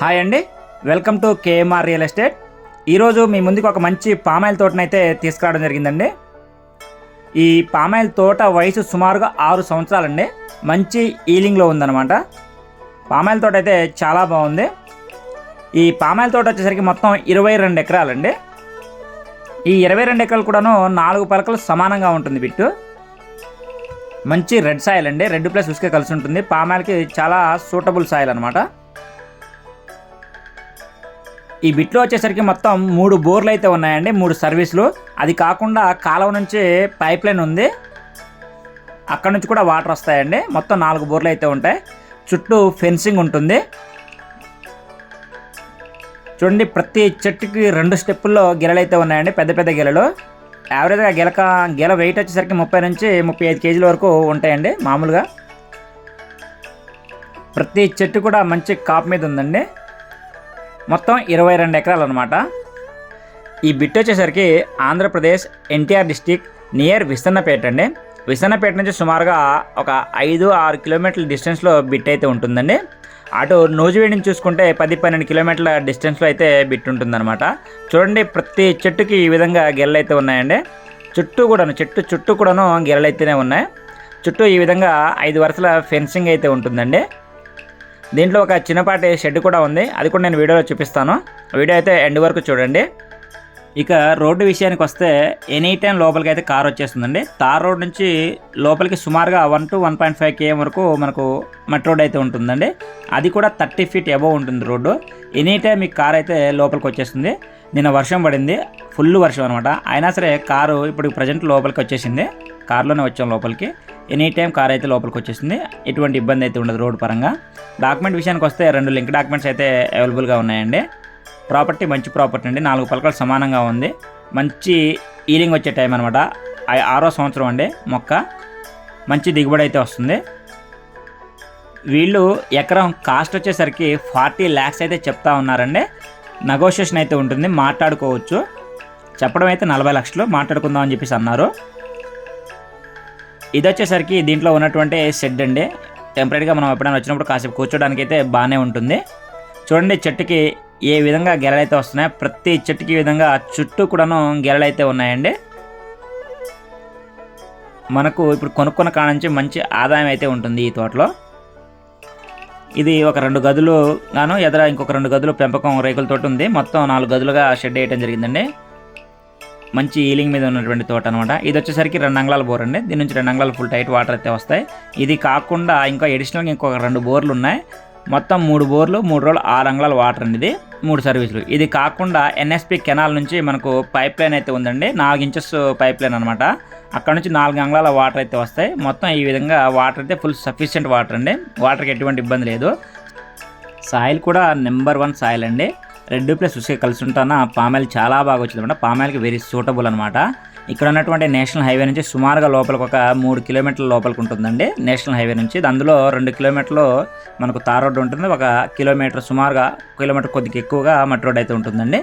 Hi అండి. Welcome to KMR real estate. ఈరోజు మీ ముందుకు ఒక మంచి పామాయిల్ తోటనైతే తీసుకురావడం జరిగిందండి. ఈ పామాయిల్ తోట వయసు సుమారుగా ఆరు సంవత్సరాలండి. మంచి ఈలింగ్లో ఉందన్నమాట. పామాయిల్ తోట అయితే చాలా బాగుంది. ఈ పామాయిల్ తోట వచ్చేసరికి మొత్తం ఇరవై రెండు ఎకరాలండి. ఈ ఇరవై రెండు ఎకరాలు కూడాను నాలుగు పలకలు సమానంగా ఉంటుంది బిట్టు. మంచి రెడ్ సాయిల్ అండి. రెడ్ ప్లస్ ఉసుకే కలిసి ఉంటుంది. పామాయిల్కి చాలా సూటబుల్ సాయిల్ అనమాట ఈ బిట్లో వచ్చేసరికి మొత్తం మూడు బోర్లు అయితే ఉన్నాయండి మూడు సర్వీసులు. అది కాకుండా కాలువ నుంచి పైప్ లైన్ ఉంది. అక్కడ నుంచి కూడా వాటర్ వస్తాయండి. మొత్తం నాలుగు బోర్లు అయితే ఉంటాయి. చుట్టూ ఫెన్సింగ్ ఉంటుంది. చూడండి ప్రతి చెట్టుకి రెండు స్టెప్పుల్లో గెలలు అయితే ఉన్నాయండి పెద్ద పెద్ద గెలలు. యావరేజ్గా గెలక గెల వెయిట్ వచ్చేసరికి ముప్పై నుంచి ముప్పై ఐదు కేజీల వరకు ఉంటాయండి మామూలుగా. ప్రతి చెట్టు కూడా మంచి కాపు మీద ఉందండి. మొత్తం ఇరవై రెండు ఎకరాలు అనమాట ఈ బిట్ వచ్చేసరికి ఆంధ్రప్రదేశ్ ఎన్టీఆర్ డిస్టిక్ నియర్ విసన్నపేట అండి. విసన్నపేట నుంచి సుమారుగా ఒక ఐదు ఆరు కిలోమీటర్ల డిస్టెన్స్లో బిట్ అయితే ఉంటుందండి. అటు నోజువేడి నుంచి చూసుకుంటే పది పన్నెండు కిలోమీటర్ల డిస్టెన్స్లో అయితే బిట్ ఉంటుందన్నమాట. చూడండి ప్రతి చెట్టుకి ఈ విధంగా గెలలు అయితే ఉన్నాయండి. చుట్టూ కూడాను చెట్టు చుట్టూ కూడాను గెలలు అయితేనే ఉన్నాయి. చుట్టూ ఈ విధంగా ఐదు వరుసల ఫెన్సింగ్ అయితే ఉంటుందండి. దీంట్లో ఒక చిన్నపాటి షెడ్ కూడా ఉంది. అది కూడా నేను వీడియోలో చూపిస్తాను. వీడియో అయితే ఎండ్ వరకు చూడండి. ఇక రోడ్డు విషయానికి వస్తే ఎనీ టైం లోపలికి అయితే కార్ వచ్చేస్తుందండి. తార్ రోడ్ నుంచి లోపలికి సుమారుగా one two one point five KM వరకు మనకు మెట్రోడ్ అయితే ఉంటుందండి. అది కూడా థర్టీ ఫీట్ అబవ్ ఉంటుంది రోడ్డు. ఎనీ టైం మీకు కార్ అయితే లోపలికి వచ్చేస్తుంది. నిన్న వర్షం పడింది. ఫుల్ వర్షం అనమాట అయినా సరే కారు ఇప్పుడు ప్రజెంట్ లోపలికి వచ్చేసింది. కార్లోనే వచ్చాం లోపలికి. ఎనీ టైం కార్ అయితే లోపలికి వచ్చేసింది ఎటువంటి ఇబ్బంది అయితే ఉండదు రోడ్ పరంగా. డాక్యుమెంట్ విషయానికి వస్తే రెండు లింక్ డాక్యుమెంట్స్ అయితే అవైలబుల్గా ఉన్నాయండి. ప్రాపర్టీ మంచి ప్రాపర్టీ అండి. నాలుగు పలకలు సమానంగా ఉంది. మంచి ఈలింగ్ వచ్చే టైం అనమాట ఆరో సంవత్సరం అండి మొక్క. మంచి దిగుబడి అయితే వస్తుంది. వీళ్ళు ఎకరం కాస్ట్ వచ్చేసరికి ఫార్టీ ల్యాక్స్ అయితే చెప్తా ఉన్నారండి. నెగోషియేషన్ అయితే ఉంటుంది. మాట్లాడుకోవచ్చు. చెప్పడం అయితే నలభై లక్షలు. మాట్లాడుకుందాం అని చెప్పేసి అన్నారు. ఇది వచ్చేసరికి దీంట్లో ఉన్నటువంటి షెడ్ అండి. టెంపరీగా మనం ఎప్పుడైనా వచ్చినప్పుడు కాసేపు కూర్చోడానికి అయితే బాగానే ఉంటుంది. చూడండి చెట్టుకి ఏ విధంగా గెలలైతే వస్తున్నాయి ప్రతి చెట్టుకి విధంగా చుట్టూ కూడాను గెలలైతే ఉన్నాయండి. మనకు ఇప్పుడు కొనుక్కున్న కాడ నుంచి మంచి ఆదాయం అయితే ఉంటుంది ఈ తోటలో. ఇది ఒక రెండు గదులు గాను ఎదుర ఇంకొక రెండు గదులు పెంపకం రేకులతోటి ఉంది. మొత్తం నాలుగు గదులుగా షెడ్ వేయడం జరిగిందండి. మంచి ఈలింగ్ మీద ఉన్నటువంటి తోట అనమాట ఇది వచ్చేసరికి రెండు అంగళాల బోర్ అండి. దీని నుంచి రెండు అంగళాలు ఫుల్ టైట్ వాటర్ అయితే వస్తాయి. ఇది కాకుండా ఇంకా అడిషనల్గా ఇంకొక రెండు బోర్లు ఉన్నాయి. మొత్తం మూడు బోర్లు మూడు రోజులు ఆరు అంగళాల వాటర్ అండి ఇది. మూడు సర్వీసులు ఇది కాకుండా ఎన్ఎస్పి కెనాల్ నుంచి మనకు పైప్ లైన్ అయితే ఉందండి. నాలుగు ఇంచెస్ పైప్ లైన్ అనమాట అక్కడ నుంచి నాలుగు అంగళాల వాటర్ అయితే వస్తాయి. మొత్తం ఈ విధంగా వాటర్ అయితే ఫుల్ సఫిషియెంట్ వాటర్ అండి. వాటర్కి ఎటువంటి ఇబ్బంది లేదు. సాయిల్ కూడా నెంబర్ వన్ సాయిల్ అండి. రెడ్ ప్లస్ ఉసుక కలిసి ఉంటాన పామాయిల్ చాలా బాగా వచ్చింది అనమాట పామాయిల్కి వెరీ సూటబుల్ అనమాట ఇక్కడ ఉన్నటువంటి నేషనల్ హైవే నుంచి సుమారుగా లోపలికి ఒక మూడు కిలోమీటర్ల లోపలికి ఉంటుందండి నేషనల్ హైవే నుంచి. అందులో రెండు కిలోమీటర్లు మనకు తార్ రోడ్డు ఉంటుంది. ఒక కిలోమీటర్ సుమారుగా కిలోమీటర్ కొద్దిగా ఎక్కువగా మట్టి రోడ్ అయితే ఉంటుందండి.